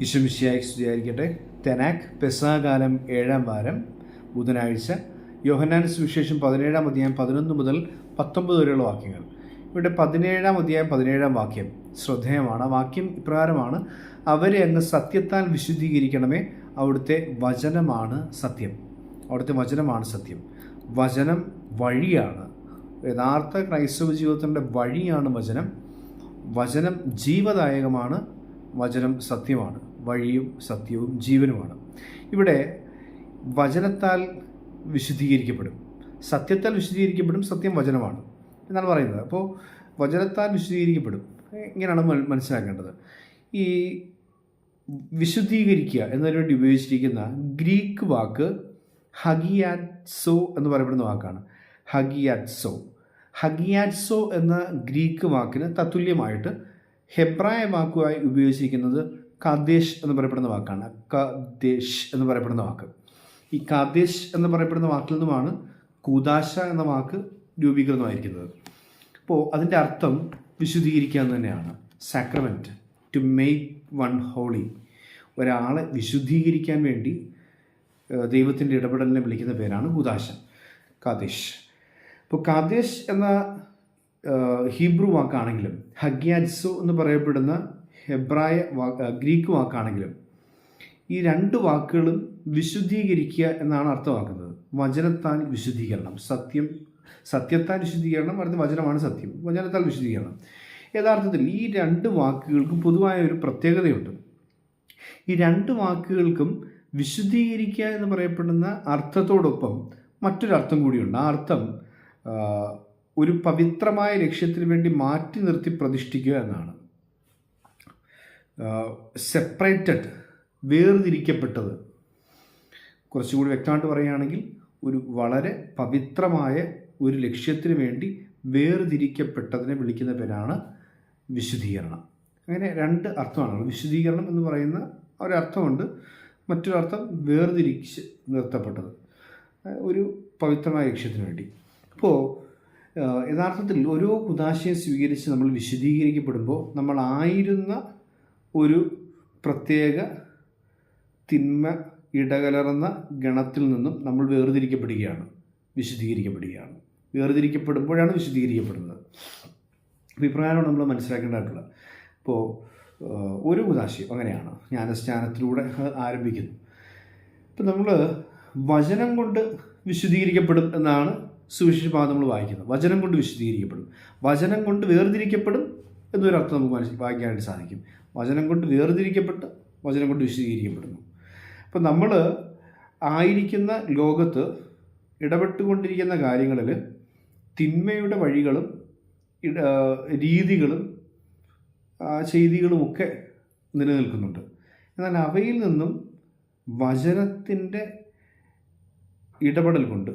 ഈശ്വമിശിയായി സ്തുതിയായിരിക്കട്ടെ. തെനാക് പെസാകാലം ഏഴാം വാരം ബുധനാഴ്ച. യോഹന്നാൻ സുവിശേഷം പതിനേഴാം അധ്യായം പതിനൊന്ന് മുതൽ പത്തൊമ്പത് വരെയുള്ള വാക്യങ്ങൾ. ഇവിടെ പതിനേഴാം അധ്യായം പതിനേഴാം വാക്യം ശ്രദ്ധേയമാണ്. വാക്യം ഇപ്രകാരമാണ് അവരെ അങ്ങ് സത്യത്താൽ വിശുദ്ധീകരിക്കണമേ അവിടുത്തെ വചനമാണ് സത്യം. അവിടുത്തെ വചനമാണ് സത്യം. വചനം വഴിയാണ്. യഥാർത്ഥ ക്രൈസ്തവ ജീവിതത്തിന്റെ വഴിയാണ് വചനം. വചനം ജീവദായകമാണ് വചനം സത്യമാണ്. വഴിയും സത്യവും ജീവനുമാണ്. ഇവിടെ വചനത്താൽ വിശുദ്ധീകരിക്കപ്പെടും. സത്യത്താൽ വിശുദ്ധീകരിക്കപ്പെടും സത്യം വചനമാണ് എന്നാണ് പറയുന്നത്. അപ്പോൾ വചനത്താൽ വിശുദ്ധീകരിക്കപ്പെടും. ഇങ്ങനെയാണ് മനസ്സിലാക്കേണ്ടത്. ഈ വിശുദ്ധീകരിക്കുക എന്നതിന് വേണ്ടി ഉപയോഗിച്ചിരിക്കുന്ന ഗ്രീക്ക് വാക്ക് ഹഗിയാറ്റ്സോ എന്ന് പറയപ്പെടുന്ന വാക്കാണ്. ഹഗിയാറ്റ്സോ. ഹഗിയാറ്റ്സോ എന്ന ഗ്രീക്ക് വാക്കിന് തത്തുല്യമായിട്ട് ഹെബ്രായ വാക്കുമായി ഉപയോഗിച്ചിരിക്കുന്നത് കാദേശ് എന്ന് പറയപ്പെടുന്ന വാക്കാണ്. കദേശ് എന്ന് പറയപ്പെടുന്ന വാക്ക്. ഈ കാദേശ് എന്ന് പറയപ്പെടുന്ന വാക്കിൽ നിന്നുമാണ് കൂദാശ എന്ന വാക്ക് രൂപീകൃതമായിരിക്കുന്നത്. അപ്പോൾ അതിന്റെ അർത്ഥം വിശുദ്ധീകരിക്കുക എന്ന് തന്നെയാണ്. Sacrament to make one holy ഒരാളെ വിശുദ്ധീകരിക്കാൻ വേണ്ടി ദൈവത്തിന്റെ ഇടപെടലിനെ വിളിക്കുന്ന പേരാണ് കൂദാശ. കാദേശ് ഇപ്പോൾ കാദേശ് എന്ന ഹീബ്രു വാക്കാണെങ്കിലും ഹഗ്യാൻസോ എന്ന് പറയപ്പെടുന്ന ഹെബ്രായ ഗ്രീക്ക് വാക്കാണെങ്കിലും ഈ രണ്ട് വാക്കുകളും വിശുദ്ധീകരിക്കുക എന്നാണ് അർത്ഥമാക്കുന്നത്. വചനത്താൽ വിശുദ്ധീകരണം. സത്യം സത്യത്താൽ വിശുദ്ധീകരണം അടുത്ത വചനമാണ് സത്യം. വചനത്താൽ വിശുദ്ധീകരണം. യഥാർത്ഥത്തിൽ ഈ രണ്ട് വാക്കുകൾക്കും പൊതുവായ ഒരു പ്രത്യേകതയുണ്ട്. ഈ രണ്ട് വാക്കുകൾക്കും വിശുദ്ധീകരിക്കുക എന്ന് പറയപ്പെടുന്ന അർത്ഥത്തോടൊപ്പം മറ്റൊരർത്ഥം കൂടിയുണ്ട്. ആ അർത്ഥം ഒരു പവിത്രമായ ലക്ഷ്യത്തിന് വേണ്ടി മാറ്റി നിർത്തി പ്രതിഷ്ഠിക്കുക എന്നാണ്. സെപ്പറേറ്റഡ് വേർതിരിക്കപ്പെട്ടത്. കുറച്ചുകൂടി വ്യക്തമായിട്ട് പറയുകയാണെങ്കിൽ ഒരു വളരെ പവിത്രമായ ഒരു ലക്ഷ്യത്തിന് വേണ്ടി വേർതിരിക്കപ്പെട്ടതിനെ വിളിക്കുന്ന പേരാണ് വിശുദ്ധീകരണം. അങ്ങനെ രണ്ട് അർത്ഥമാണ്. വിശുദ്ധീകരണം എന്ന് പറയുന്ന ഒരർത്ഥമുണ്ട്. മറ്റൊരർത്ഥം വേർതിരിച്ച് നിർത്തപ്പെട്ടത്. ഒരു പവിത്രമായ ലക്ഷ്യത്തിന് വേണ്ടി. അപ്പോൾ യഥാർത്ഥത്തിൽ ഓരോ കുതാശയം സ്വീകരിച്ച് നമ്മൾ വിശുദ്ധീകരിക്കപ്പെടുമ്പോൾ നമ്മളായിരുന്ന ഒരു പ്രത്യേക തിന്മ ഇടകലർന്ന ഗണത്തിൽ നിന്നും നമ്മൾ വേർതിരിക്കപ്പെടുകയാണ് വിശുദ്ധീകരിക്കപ്പെടുകയാണ് വേർതിരിക്കപ്പെടുമ്പോഴാണ് വിശുദ്ധീകരിക്കപ്പെടുന്നത് അഭിപ്രായമാണ് നമ്മൾ മനസ്സിലാക്കേണ്ടതായിട്ടുള്ളത്. ഇപ്പോൾ ഒരു ഉദാശയം അങ്ങനെയാണ്. ജ്ഞാനസ്നാനത്തിലൂടെ അത് ആരംഭിക്കുന്നു. ഇപ്പം നമ്മൾ വചനം കൊണ്ട് വിശുദ്ധീകരിക്കപ്പെടും എന്നാണ് സുവിശേഷഭാഗം നമ്മൾ വായിക്കുന്നത്. വചനം കൊണ്ട് വിശുദ്ധീകരിക്കപ്പെടും വചനം കൊണ്ട് വേർതിരിക്കപ്പെടും എന്നൊരർത്ഥം നമുക്ക് മനസ്സിൽ വായിക്കാനായിട്ട് സാധിക്കും. വചനം കൊണ്ട് വേർതിരിക്കപ്പെട്ട് വചനം കൊണ്ട് വിശദീകരിക്കപ്പെടുന്നു. അപ്പം നമ്മൾ ആയിരിക്കുന്ന ലോകത്ത് ഇടപെട്ടുകൊണ്ടിരിക്കുന്ന കാര്യങ്ങളിൽ തിന്മയുടെ വഴികളും രീതികളും ചെയ്തികളുമൊക്കെ നിലനിൽക്കുന്നുണ്ട്. എന്നാൽ അവയിൽ നിന്നും വചനത്തിന്റെ ഇടപെടൽ കൊണ്ട്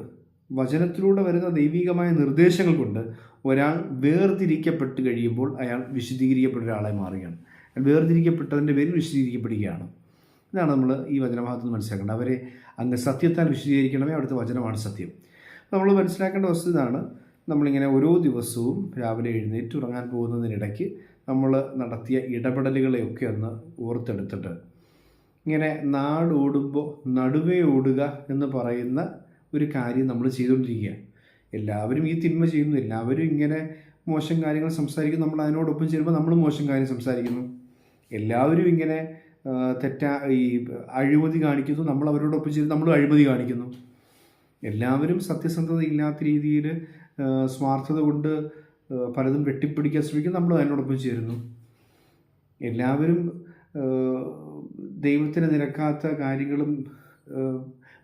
വചനത്തിലൂടെ വരുന്ന ദൈവികമായ നിർദ്ദേശങ്ങൾ കൊണ്ട് ഒരാൾ വേർതിരിക്കപ്പെട്ട് കഴിയുമ്പോൾ അയാൾ വിശുദ്ധീകരിക്കപ്പെട്ട ഒരാളെ മാറുകയാണ്. വേർതിരിക്കപ്പെട്ടതിന്റെ പേരിൽ വിശുദ്ധീകരിക്കപ്പെടുകയാണ് ഇതാണ് നമ്മൾ ഈ വചനഭാഗത്ത് മനസ്സിലാക്കേണ്ടത്. അവരെ അങ്ങ് സത്യത്താൽ വിശദീകരിക്കണമേ അവിടുത്തെ വചനമാണ് സത്യം. നമ്മൾ മനസ്സിലാക്കേണ്ട വസ്തു ഇതാണ്. നമ്മളിങ്ങനെ ഓരോ ദിവസവും രാവിലെ എഴുന്നേറ്റ് ഉറങ്ങാൻ പോകുന്നതിനിടയ്ക്ക് നമ്മൾ നടത്തിയ ഇടപെടലുകളെയൊക്കെ ഒന്ന് ഓർത്തെടുത്തിട്ട് ഇങ്ങനെ നാടോടുമ്പോൾ നടുവേ ഓടുക എന്ന് പറയുന്ന ഒരു കാര്യം നമ്മൾ ചെയ്തുകൊണ്ടിരിക്കുക. എല്ലാവരും ഈ തിന്മ ചെയ്യുന്നു. എല്ലാവരും ഇങ്ങനെ മോശം കാര്യങ്ങൾ സംസാരിക്കുന്നു. നമ്മൾ അതിനോടൊപ്പം ചേരുമ്പോൾ നമ്മൾ മോശം കാര്യം സംസാരിക്കുന്നു. എല്ലാവരും ഇങ്ങനെ തെറ്റാ ഈ അഴിമതി കാണിക്കുന്നു. നമ്മൾ അവരോടൊപ്പം ചേരുന്നു നമ്മൾ അഴിമതി കാണിക്കുന്നു. എല്ലാവരും സത്യസന്ധത ഇല്ലാത്ത രീതിയിൽ സ്വാർത്ഥത കൊണ്ട് പലതും വെട്ടിപ്പിടിക്കാൻ ശ്രമിക്കുന്നു. നമ്മൾ അതിനോടൊപ്പം ചേരുന്നു. എല്ലാവരും ദൈവത്തിന് നിരക്കാത്ത കാര്യങ്ങളും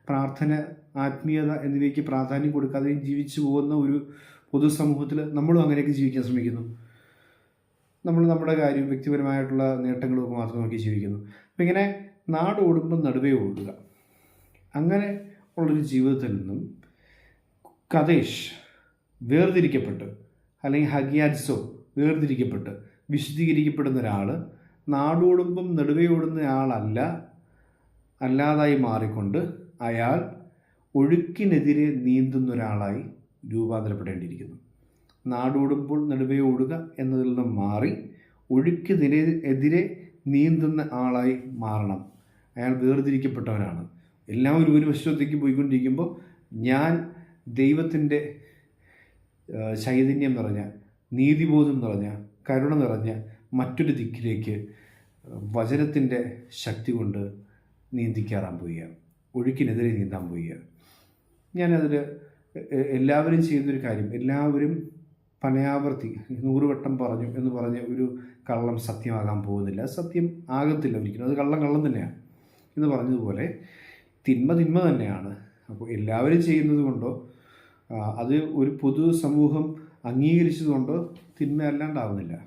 പ്രാർത്ഥന ആത്മീയത എന്നിവയ്ക്ക് പ്രാധാന്യം കൊടുക്കാതെയും ജീവിച്ചു പോകുന്ന ഒരു പൊതുസമൂഹത്തിൽ നമ്മളും അങ്ങനെയൊക്കെ ജീവിക്കാൻ ശ്രമിക്കുന്നു. നമ്മൾ നമ്മുടെ കാര്യം വ്യക്തിപരമായിട്ടുള്ള നേട്ടങ്ങളൊക്കെ മാത്രം നോക്കി ജീവിക്കുന്നു. അപ്പം ഇങ്ങനെ നാട് ഓടുമ്പോൾ നടുവേ ഓടുക. അങ്ങനെ ഉള്ളൊരു ജീവിതത്തിൽ നിന്നും കതേഷ് വേർതിരിക്കപ്പെട്ട് അല്ലെങ്കിൽ ഹഗിയാൻസോ വേർതിരിക്കപ്പെട്ട് വിശദീകരിക്കപ്പെടുന്ന ഒരാൾ നാടോടുമ്പം നടുവേ ഓടുന്ന ആളല്ല അല്ലാതായി മാറിക്കൊണ്ട് അയാൾ ഒഴുക്കിനെതിരെ നീന്തുന്ന ഒരാളായി രൂപാന്തരപ്പെടേണ്ടിയിരിക്കുന്നു. നാടോടുമ്പോൾ നടുവേ ഓടുക എന്നതിൽ നിന്ന് മാറി ഒഴുക്കിനെതിരെ എതിരെ നീന്തുന്ന ആളായി മാറണം. അയാൾ വേർതിരിക്കപ്പെട്ടവനാണ്. എല്ലാവരും ഒരു വശത്തേക്ക് പോയിക്കൊണ്ടിരിക്കുമ്പോൾ ഞാൻ ദൈവത്തിന്റെ ചൈതന്യം നിറഞ്ഞ നീതിബോധം നിറഞ്ഞ കരുണ നിറഞ്ഞ മറ്റൊരു ദിക്കിലേക്ക് വചനത്തിന്റെ ശക്തി കൊണ്ട് നീന്തിക്കാറാൻ പോവുകയാണ്. ഒഴുക്കിനെതിരെ നീന്താൻ പോവുകയാണ്. ഞാനതിൽ എല്ലാവരും ചെയ്യുന്നൊരു കാര്യം എല്ലാവരും പനയാവർത്തി നൂറുവട്ടം പറഞ്ഞു എന്ന് പറഞ്ഞ ഒരു കള്ളം സത്യമാകാൻ പോകുന്നില്ല. സത്യം ആകത്തില്ല ഒരിക്കലും. അത് കള്ളം കള്ളം തന്നെയാണ്. എന്ന് പറഞ്ഞതുപോലെ തിന്മ തിന്മ തന്നെയാണ്. അപ്പോൾ എല്ലാവരും ചെയ്യുന്നത് കൊണ്ടോ അത് ഒരു പൊതു സമൂഹം അംഗീകരിച്ചതുകൊണ്ടോ തിന്മ അല്ലാണ്ടാവുന്നില്ല.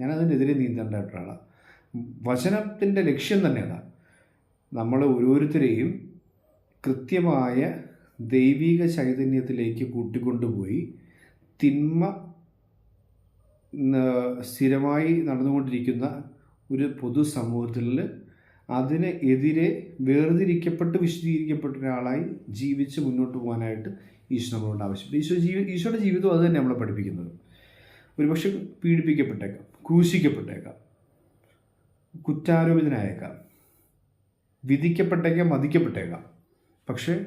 ഞാനതിനെതിരെ നീന്തേണ്ട ഒരാളാണ് വചനത്തിന്റെ ലക്ഷ്യം തന്നെ അതാണ് നമ്മൾ ഓരോരുത്തരെയും കൃത്യമായ ദൈവിക ചൈതന്യത്തിലേക്ക് കൂട്ടിക്കൊണ്ടുപോയി തിന്മ സ്ഥിരമായി നടന്നുകൊണ്ടിരിക്കുന്ന ഒരു പൊതുസമൂഹത്തിൽ അതിന് എതിരെ വേർതിരിക്കപ്പെട്ട് വിശദീകരിക്കപ്പെട്ട ഒരാളായി ജീവിച്ച് മുന്നോട്ട് പോകാനായിട്ട് ഈശോ നമ്മളോട് ആവശ്യപ്പെട്ടു. ഈശോ ജീവി ഈശോയുടെ ജീവിതം അത് തന്നെ നമ്മളെ പഠിപ്പിക്കുന്നത്. ഒരുപക്ഷെ പീഡിപ്പിക്കപ്പെട്ടേക്കാം ക്രൂശിക്കപ്പെട്ടേക്കാം കുറ്റാരോപിതനായേക്കാം വിധിക്കപ്പെട്ടേക്കാം മതിക്കപ്പെട്ടേക്കാം. പക്ഷേ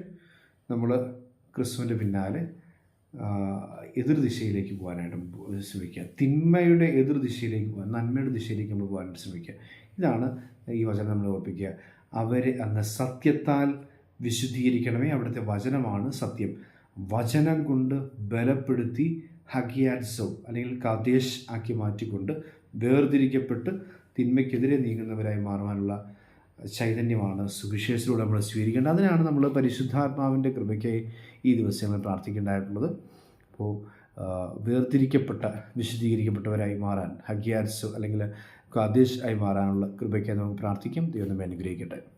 നമ്മൾ ക്രിസ്തുവിന്റെ പിന്നാലെ എതിർ ദിശയിലേക്ക് പോകാനായിട്ട് ശ്രമിക്കുക. തിന്മയുടെ എതിർ ദിശയിലേക്ക് പോകാൻ നന്മയുടെ ദിശയിലേക്ക് നമ്മൾ പോകാനായിട്ട് ശ്രമിക്കുക. ഇതാണ് ഈ വചനം നമ്മൾ ഓർപ്പിക്കുക. അവരെ അങ്ങ് സത്യത്താൽ വിശുദ്ധീകരിക്കണമേ. അവിടുത്തെ വചനമാണ് സത്യം. വചനം കൊണ്ട് ബലപ്പെടുത്തി ഹഗിയാറ്റ്സോ അല്ലെങ്കിൽ കദേശ് ആക്കി മാറ്റിക്കൊണ്ട് വേർതിരിക്കപ്പെട്ട് തിന്മയ്ക്കെതിരെ നീങ്ങുന്നവരായി മാറുവാനുള്ള ചൈതന്യമാണ്. സുവിശേഷത്തിലൂടെ നമ്മൾ സ്വീകരിക്കേണ്ടത്. അതിനാണ് നമ്മൾ പരിശുദ്ധാത്മാവിന്റെ കൃപയ്ക്കായി ഈ ദിവസങ്ങൾ പ്രാർത്ഥിക്കേണ്ടതായിട്ടുള്ളത് അപ്പോൾ വേർതിരിക്കപ്പെട്ട വിശദീകരിക്കപ്പെട്ടവരായി മാറാൻ ഹഗ്യാർസ് അല്ലെങ്കിൽ കാദേശ് ആയി മാറാനുള്ള കൃപയ്ക്കായി നമുക്ക് പ്രാർത്ഥിക്കും. ദൈവം നമ്മെ അനുഗ്രഹിക്കട്ടെ.